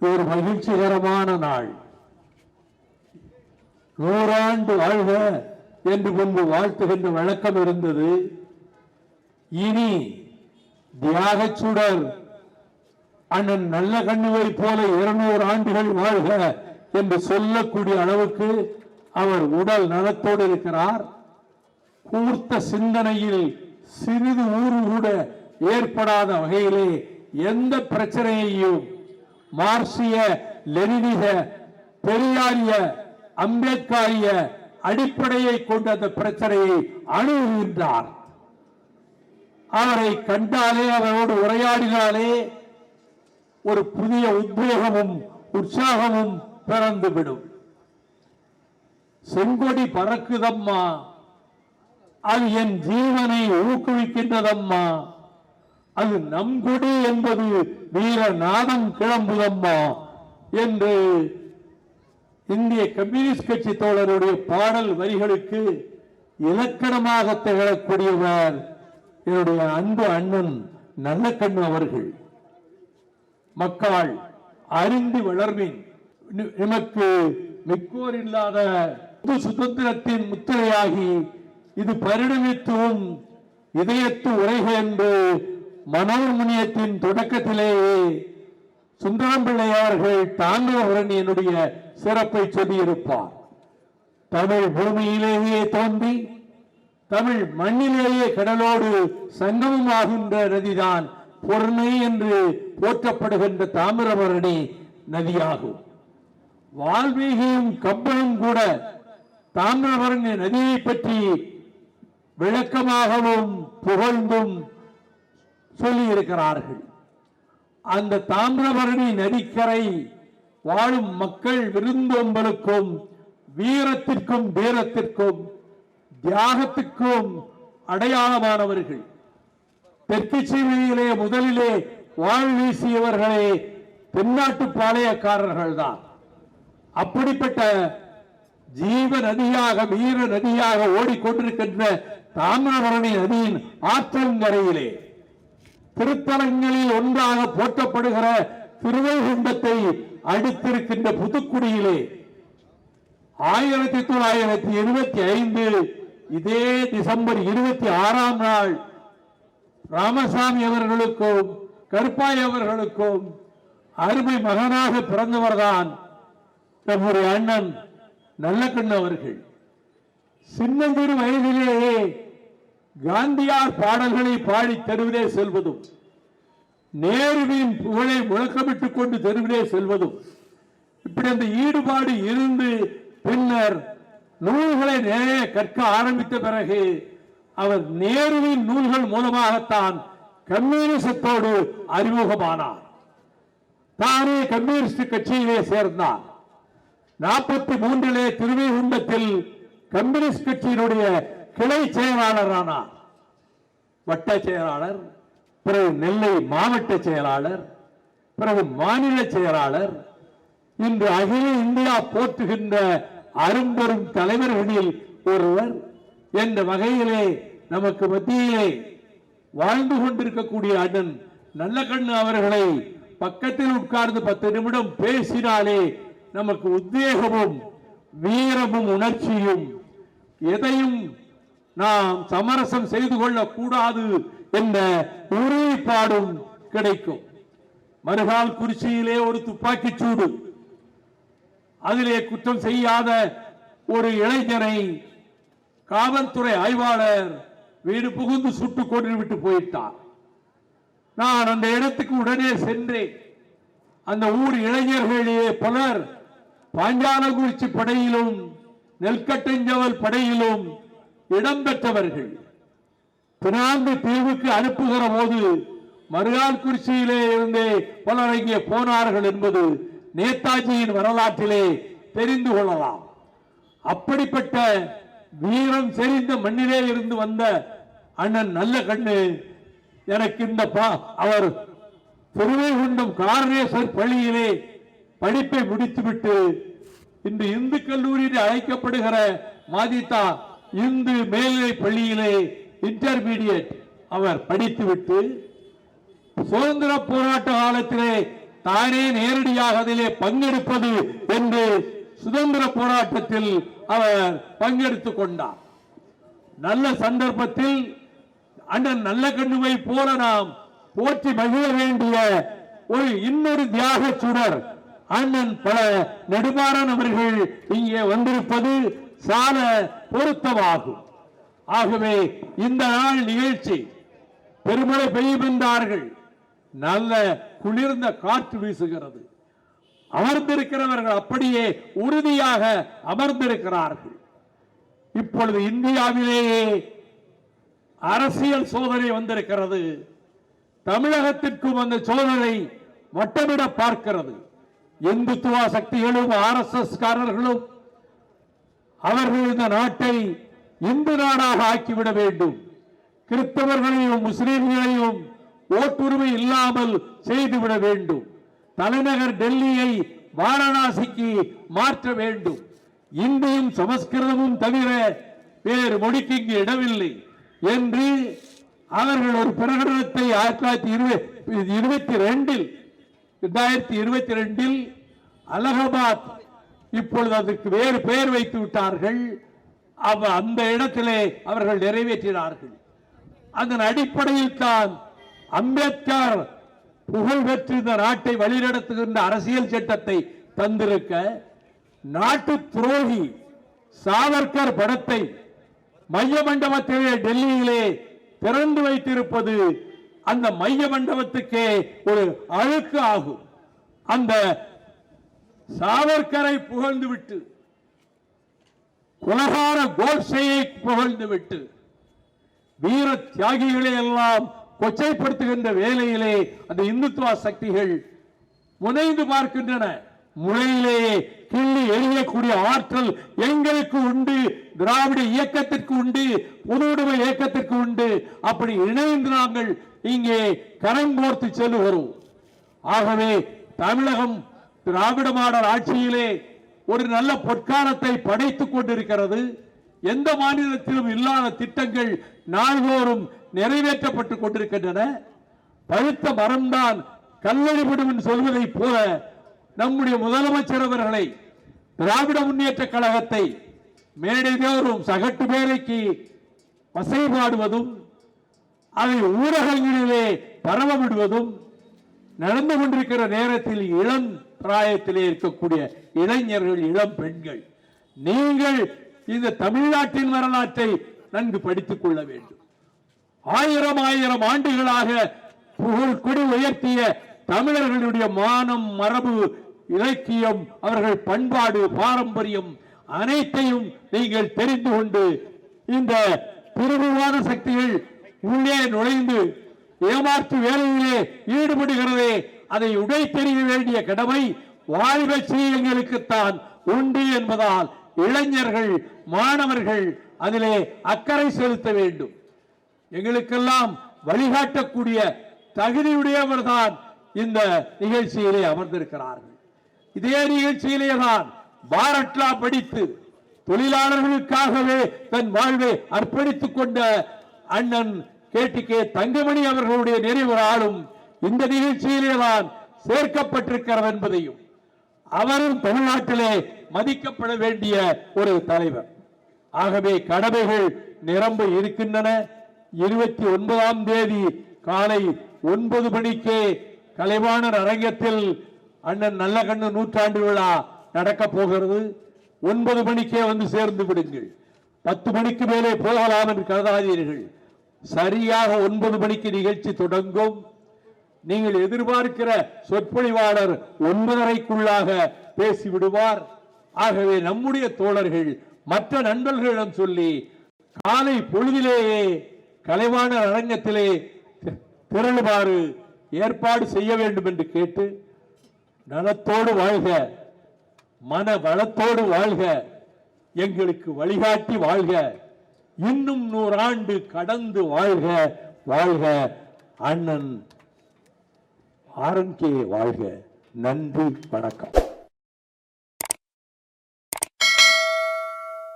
ஒரு மகிழ்ச்சிகரமான நாள். நூறாண்டு வாழ்க என்று முன்பு வாழ்த்துகின்ற வழக்கம் இருந்தது. இனி தியாகச் சுடர் அண்ணன் நல்ல கண்ணுவை போல இருநூறு ஆண்டுகள் வாழ்க என்று சொல்லக்கூடிய அளவுக்கு அவர் உடல் நலத்தோடு இருக்கிறார். கூர்த்த சிந்தனையில் சிறிது ஊறு கூட ஏற்படாத வகையிலே எந்த பிரச்சனையையும் மார்க்சிய லெனினிக பெரியாரிய அம்பேத்காரிய அடிப்படையை கொண்ட அந்த பிரச்சனையை அணுகுகின்றார். அவரை கண்டாலே அவரோடு உரையாடினாலே ஒரு புதிய உத்வேகமும் உற்சாகமும் பிறந்துவிடும். செங்கொடி பறக்குதம்மா அது என் ஜீவனை ஊக்குவிக்கின்றதம்மா. அது நம் கொடி என்பது வீர நாதம் கிளம்புதம்மா என்று இந்திய கம்யூனிஸ்ட் கட்சி தோழருடைய பாடல் வரிகளுக்கு இலக்கணமாக திகழக்கூடியவர் என்னுடைய அன்பு அண்ணன் நல்லக்கண்ணு அவர்கள். மக்கள் அறிந்து வளர்வின். நி- எமக்கு மிக்கோர் இல்லாத புது சுதந்திரத்தின் முத்திரையாகி இது பரிணமித்தும் இதயத்து உரைக என்று மனோன்மணியத்தின் தொடக்கத்திலேயே சுந்தரம் பிள்ளையார்கள் அவர்கள் தாண்டவரணியனுடைய சிறப்பை சொல்லியிருப்பார். தமிழ் பூமியிலேயே தோன்றி தமிழ் மண்ணிலேயே கடலோடு சங்கமமாகின்ற நதிதான் பொருணை என்று போற்றப்படுகின்ற தாமிரபரணி நதியாகும். வால்மீகியும் கம்பனும் கூட தாமிரபரணி நதியை பற்றி விளக்கமாகவும் புகழ்ந்தும் சொல்லியிருக்கிறார்கள். அந்த தாமிரபரணி நதிக்கரை வாழும் மக்கள் விருந்தோம்பலுக்கும் வீரத்திற்கும் வீரத்திற்கும் தியாகத்துக்கும் அடையாளமானவர்கள். தெற்கு சீமையிலே முதலிலே வாழ் வீசியவர்களே தென்னாட்டு பாளையக்காரர்கள் தான் அப்படிப்பட்ட ஜீவ நதியாக வீர நதியாக ஓடிக்கொண்டிருக்கின்ற தாமிரபரணி நதியின் ஆற்றங்கரையிலே திருத்தலங்களில் ஒன்றாக போற்றப்படுகிற திருவைகுண்டத்தை அடுத்திருக்கின்ற புதுக்குடியிலே ஆயிரத்தி தொள்ளாயிரத்தி இருபத்தி ஐந்து இதே டிசம்பர் இருபத்தி ஆறாம் நாள் ராமசாமி அவர்களுக்கும் கருப்பாய் அவர்களுக்கும் அருமை மகனாக பிறந்தவர்தான் நம்முடைய அண்ணன் நல்லக்கண்ணு அவர்கள். சின்னஞ்சிறு வயதிலேயே காந்தியார் பாடல்களை பாடி தெருவிலே செல்வதும் நேருவின் புகழை முழக்கமிட்டுக் கொண்டு தெருவிலே செல்வதும் இப்படி அந்த ஈடுபாடு இருந்து பின்னர் நூல்களை நிறைய கற்க ஆரம்பித்த பிறகு அவர் நேருவின் நூல்கள் மூலமாகத்தான் கம்யூனிசத்தோடு அறிமுகமானார். தானே கம்யூனிஸ்ட் கட்சியிலே சேர்ந்தார். நாற்பத்தி மூன்றிலே திருவைகுண்டத்தில் கம்யூனிஸ்ட் கட்சியினுடைய கிளை செயலாளரானார் வட்ட செயலாளர் பிறகு நெல்லை மாவட்ட செயலாளர் பிறகு மாநில செயலாளர் இன்று அகில இந்தியா போற்றுகின்ற அரும்பெரும் தலைவர்களில் ஒருவர் என்ற வகையிலே நமக்கு மத்தியிலே வாழ்ந்து கொண்டிருக்கக்கூடிய அண்ணன் நல்ல கண்ணு அவர்களை பக்கத்தில் உட்கார்ந்து பத்து நிமிடம் பேசினாலே நமக்கு உத்வேகமும் வீரமும் உணர்ச்சியும் எதையும் நாம் சமரசம் செய்து கொள்ளக்கூடாது என்ற உறுதிப்பாடும் கிடைக்கும். மறுகால் குறிச்சியிலே ஒரு துப்பாக்கி சூடு. அதிலே குற்றம் செய்யாத ஒரு இளைஞனை காவல்துறை ஆய்வாளர் வீடு புகுந்து சுட்டுக் கொண்டு விட்டு போயிட்டார். நான் அந்த இடத்துக்கு உடனே சென்றேன். அந்த ஊர் இளைஞர்களிலே பலர் பாஞ்சாலங்குறிச்சி படையிலும் நெல்கட்டஞ்சவல் படையிலும் இடம்பெற்றவர்கள். பினாங்கு தீவுக்கு அனுப்புகிற போது மருகால் குறிச்சியிலே இருந்தே பலர் இங்கே போனார்கள் என்பது நேதாஜியின் வரலாற்றிலே தெரிந்து கொள்ளலாம். அப்படிப்பட்ட வீரம் செறிந்த மண்ணிலே இருந்து வந்த அண்ணன் நல்ல கண்ணு எனக்கு இந்த அவர் திருவைகுண்டம் காரணேஸ்வர் பள்ளியிலே படிப்பை முடித்துவிட்டு இன்று இந்து கல்லூரியில் அழைக்கப்படுகிற மாதிதா இந்து மேல்நிலை பள்ளியிலே இன்டர்மீடியட் அவர் படித்துவிட்டு சுதந்திர போராட்ட காலத்திலே தானே நேரடியாக அதிலே பங்கெடுப்பது என்று சுதந்திர போராட்டத்தில் அவர் பங்கெடுத்துக் கொண்டார். நல்ல சந்தர்ப்பத்தில் அண்ணன் நல்ல கண்ணுவை போல நாம் போற்றி மகிழ வேண்டிய ஒரு இன்னொரு தியாக சுடர் அண்ணன் பல நெடுமாறன் அவர்கள் இங்கே வந்திருப்பது சால பொருத்தமாகும். ஆகவே இந்த நாள் நிகழ்ச்சி பெருமழை பெய்யும் என்றார்கள். நல்ல குளிர்ந்த காற்று வீசுகிறது. அமர்ந்திருக்கிறவர்கள் அப்படியே உறுதியாக அமர்ந்திருக்கிறார்கள். இப்பொழுது இந்தியாவிலேயே அரசியல் சோதனை வந்திருக்கிறது. தமிழகத்திற்கும் அந்த சோதனை வட்டமிட பார்க்கிறது. இந்துத்துவ சக்திகளும் ஆர் எஸ் எஸ் காரர்களும் அவர்கள் இந்த நாட்டை இந்து நாடாக ஆக்கிவிட வேண்டும். கிறிஸ்தவர்களையும் முஸ்லிம்களையும் ஓட்டுரிமை இல்லாமல் செய்துவிட வேண்டும். தலைநகர் டெல்லியை வாரணாசிக்கு மாற்ற வேண்டும். இந்தியும் சமஸ்கிருதமும் தவிர வேறு மொழிக்கு இங்கு இடமில்லை என்று அவர்கள் ஒரு பிரகடனத்தை ஆயிரத்தி தொள்ளாயிரத்தி இருபத்தி இருபத்தி ரெண்டில் இரண்டாயிரத்தி இருபத்தி ரெண்டில் அலகாபாத் இப்பொழுது அதற்கு வேறு பெயர் வைத்து விட்டார்கள். அவ அந்த இடத்திலே அவர்கள் நிறைவேற்றினார்கள். அதன் அடிப்படையில் தான் அம்பேத்கர் புகழ் பெற்று இந்த நாட்டை வழிநடத்துகின்ற அரசியல் சட்டத்தை தந்திருக்க நாட்டு துரோகி சாவர்கர் படத்தை மைய மண்டபத்திலே டெல்லியிலே திறந்து வைத்திருப்பது அந்த மைய மண்டபத்துக்கே ஒரு அழுக்கு ஆகும். அந்த சாவர்கரை புகழ்ந்து விட்டு குலகார கோட்சையை புகழ்ந்து விட்டு வீர தியாகிகளை எல்லாம் கொச்சைப்படுத்துகின்ற வேலையிலே அந்த இந்துத்துவ சக்திகள் முனைந்து பார்க்கின்றன. முளையிலேயே கிள்ளி எறியக்கூடிய ஆற்றல் எங்களுக்கு உண்டு திராவிட இயக்கத்திற்கு உண்டு பொதுவுடைமை இயக்கத்திற்கு உண்டு. அப்படி இணைந்து நாங்கள் இங்கே கரம் கோர்த்து செல்லுகிறோம். ஆகவே தமிழகம் திராவிட மாடல் ஆட்சியிலே ஒரு நல்ல பொற்காலத்தை படைத்துக் கொண்டிருக்கிறது. எந்த மாநிலத்திலும் இல்லாத திட்டங்கள் நாள்தோறும் நிறைவேற்றப்பட்டுக் கொண்டிருக்கின்றன. பழுத்த மரம்தான் கல்லடிபடும் என்று சொல்வதைப் போல நம்முடைய முதலமைச்சர் அவர்களை திராவிட முன்னேற்ற கழகத்தை மேடைதோறும் சகட்டு மேலைக்கு வசைபாடுவதும் அதை ஊடகங்களிலே பரவ விடுவதும் நடந்து கொண்டிருக்கிற நேரத்தில் இளம் பிராயத்திலே இருக்கக்கூடிய இளைஞர்கள் இளம் பெண்கள் நீங்கள் இந்த தமிழ்நாட்டின் வரலாற்றை நன்கு படித்துக் கொள்ள வேண்டும். ஆயிரம் ஆயிரம் ஆண்டுகளாக புகழ் கொடி உயர்த்திய தமிழர்களுடைய மானம் மரபு இலக்கியம் அவர்கள் பண்பாடு பாரம்பரியம் அனைத்தையும் நீங்கள் தெரிந்து கொண்டு இந்த பிரிவுவாத சக்திகள் உள்ளே நுழைந்து ஏமாற்று வேலையிலே ஈடுபடுகிறதே அதை உடைத்தெறிய வேண்டிய கடமை வாழ்வ எங்களுக்குத்தான் உண்டு என்பதால் இளைஞர்கள் மாணவர்கள் அதிலே அக்கறை செலுத்த வேண்டும். எங்களுக்கெல்லாம் வழிகாட்டக்கூடிய தகுதியுடையவர் தான் இந்த நிகழ்ச்சியிலே அமர்ந்திருக்கிறார்கள். இதே நிகழ்ச்சியிலே தான் பாரட்லா படித்து தொழிலாளர்களுக்காகவே தன் வாழ்வை அர்ப்பணித்துக் கொண்ட அண்ணன் கேட்டி கே தங்கமணி அவர்களுடைய நினைவு நாளும் இந்த நிகழ்ச்சியிலே தான் சேர்க்கப்பட்டிருக்கிறது என்பதையும் அவரும் தமிழ்நாட்டிலே மதிக்கப்பட வேண்டிய ஒரு தலைவர். ஆகவே கடமைகள் நிரம்ப இருக்கின்றன. இருபத்தி ஒன்பதாம் தேதி காலை ஒன்பது மணிக்கு கலைவாணர் அரங்கத்தில் அண்ணன் நல்ல கண்ணு நூற்றாண்டு விழா நடக்க போகிறது. ஒன்பது மணிக்கே வந்து சேர்ந்து விடுங்கள். பத்து மணிக்கு மேலே போகலாம் என்று கருதாதீர்கள். சரியாக ஒன்பது மணிக்கு நிகழ்ச்சி தொடங்கும். நீங்கள் எதிர்பார்க்கிற சொற்பொழிவாளர் ஒன்பதரைக்குள்ளாக பேசி விடுவார் ஆகவே நம்முடைய தோழர்கள் மற்ற நண்பர்களிடம் சொல்லி காலை பொழுதிலேயே கலைவாணர் அரங்கத்திலே திரளுமாறு ஏற்பாடு செய்ய வேண்டும் என்று கேட்டு நலத்தோடு வாழ்க மன வளத்தோடு வாழ்க எங்களுக்கு வழிகாட்டி வாழ்க இன்னும் நூறாண்டு கடந்து வாழ்க வாழ்க அண்ணன் ஆரன் கே வாழ்க. நன்றி வணக்கம்.